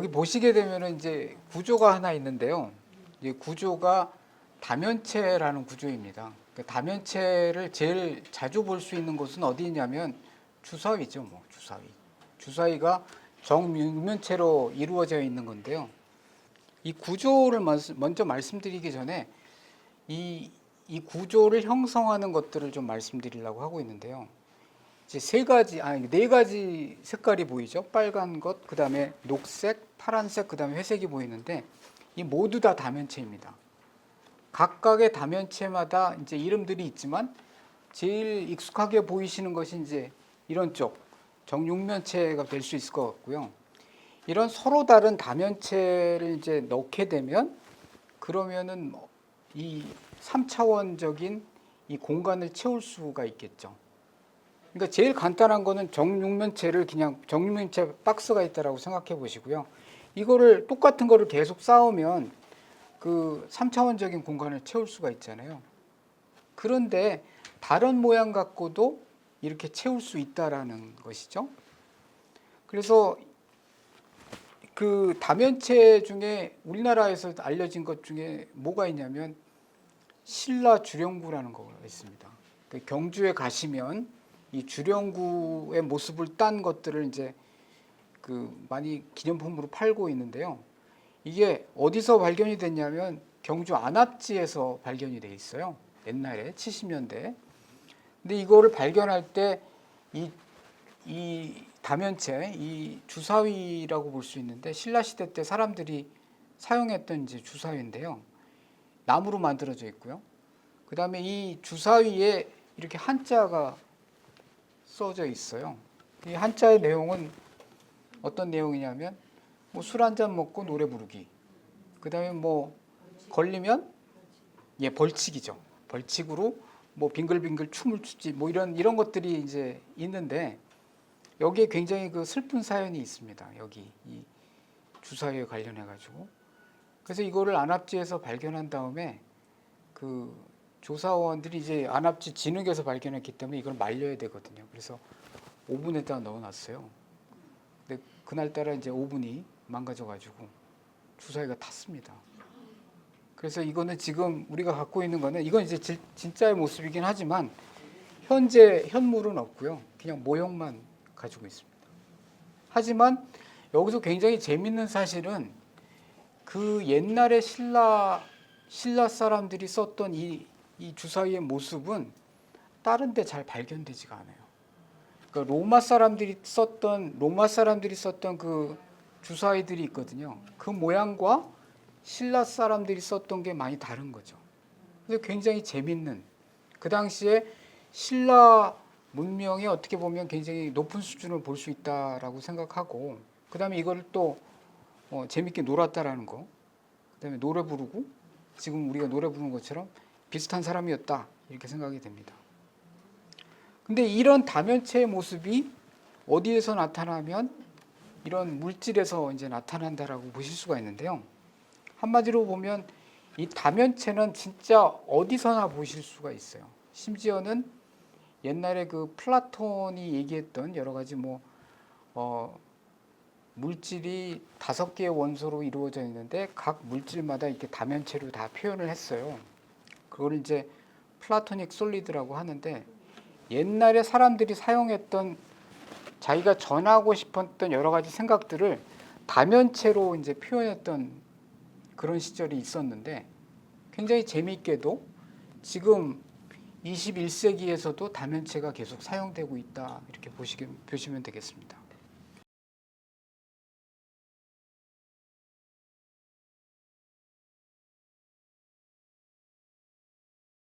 보시게 되면은 이제 구조가 하나 있는데요. 이 구조가 다면체라는 구조입니다. 그 다면체를 제일 자주 볼 수 있는 곳은 어디냐면 주사위죠, 뭐 주사위. 주사위가 정육면체로 이루어져 있는 건데요. 이 구조를 먼- 먼저 말씀드리기 전에 이, 이 구조를 형성하는 것들을 좀 말씀드리려고 하고 있는데요. 이제 세 가지, 아니 네 가지 색깔이 보이죠. 빨간 것, 그 다음에 녹색, 파란색, 그 다음에 회색이 보이는데 이 모두 다 다면체입니다. 각각의 다면체마다 이제 이름들이 있지만 제일 익숙하게 보이시는 것이 이제 이런 쪽 정육면체가 될 수 있을 것 같고요. 이런 서로 다른 다면체를 이제 넣게 되면 그러면은 뭐이 3차원적인 이 공간을 채울 수가 있겠죠. 그러니까 제일 간단한 거는 정육면체를 그냥 정육면체 박스가 있다라고 생각해 보시고요. 이거를 똑같은 거를 계속 쌓으면 그 3차원적인 공간을 채울 수가 있잖아요. 그런데 다른 모양 갖고도 이렇게 채울 수 있다라는 것이죠. 그래서 그 다면체 중에 우리나라에서 알려진 것 중에 뭐가 있냐면 신라 주령구라는 거가 있습니다. 그 경주에 가시면 이 주령구의 모습을 딴 것들을 이제 그 많이 기념품으로 팔고 있는데요. 이게 어디서 발견이 됐냐면 경주 안압지에서 발견이 돼 있어요. 옛날에 70년대. 근데 이거를 발견할 때이 이 다면체, 이 주사위라고 볼 수 있는데 신라 시대 때 사람들이 사용했던 이제 주사위인데요. 나무로 만들어져 있고요. 그다음에 이 주사위에 이렇게 한자가 써져 있어요. 이 한자의 내용은 어떤 내용이냐면 뭐 술 한 잔 먹고 노래 부르기. 그다음에 뭐 걸리면 예 벌칙이죠. 벌칙으로 뭐 빙글빙글 춤을 추지 뭐 이런 이런 것들이 이제 있는데 여기에 굉장히 그 슬픈 사연이 있습니다. 여기 이 주사위에 관련해 가지고 그래서 이거를 안압지에서 발견한 다음에 그 조사원들이 이제 안압지 진흙에서 발견했기 때문에 이걸 말려야 되거든요. 그래서 오븐에다 넣어놨어요. 근데 그날따라 이제 오븐이 망가져가지고 주사위가 탔습니다. 그래서 이거는 지금 우리가 갖고 있는 거는 이건 이제 질- 진짜의 모습이긴 하지만 현재 현물은 없고요. 그냥 모형만 가지고 있습니다. 하지만 여기서 굉장히 재밌는 사실은 그 옛날에 신라 신라 사람들이 썼던 이, 이 주사위의 모습은 다른 데 잘 발견되지가 않아요. 그러니까 로마 사람들이 썼던 로마 사람들이 썼던 그 주사위들이 있거든요. 그 모양과 신라 사람들이 썼던 게 많이 다른 거죠. 그래서 굉장히 재밌는 그 당시에 신라 문명이 어떻게 보면 굉장히 높은 수준을 볼 수 있다라고 생각하고 그다음에 이걸 또 어, 재밌게 놀았다라는 거 그다음에 노래 부르고 지금 우리가 노래 부르는 것처럼 비슷한 사람이었다 이렇게 생각이 됩니다. 근데 이런 다면체의 모습이 어디에서 나타나면 이런 물질에서 이제 나타난다라고 보실 수가 있는데요. 한마디로 보면 이 다면체는 진짜 어디서나 보실 수가 있어요. 심지어는 옛날에 그 플라톤이 얘기했던 여러 가지 뭐 어, 물질이 다섯 개의 원소로 이루어져 있는데 각 물질마다 이렇게 다면체로 다 표현을 했어요. 그걸 이제 플라토닉 솔리드라고 하는데 옛날에 사람들이 사용했던 자기가 전하고 싶었던 여러 가지 생각들을 다면체로 이제 표현했던 그런 시절이 있었는데 굉장히 재미있게도 지금 21세기에서도 다면체가 계속 사용되고 있다 이렇게 보시면 되겠습니다.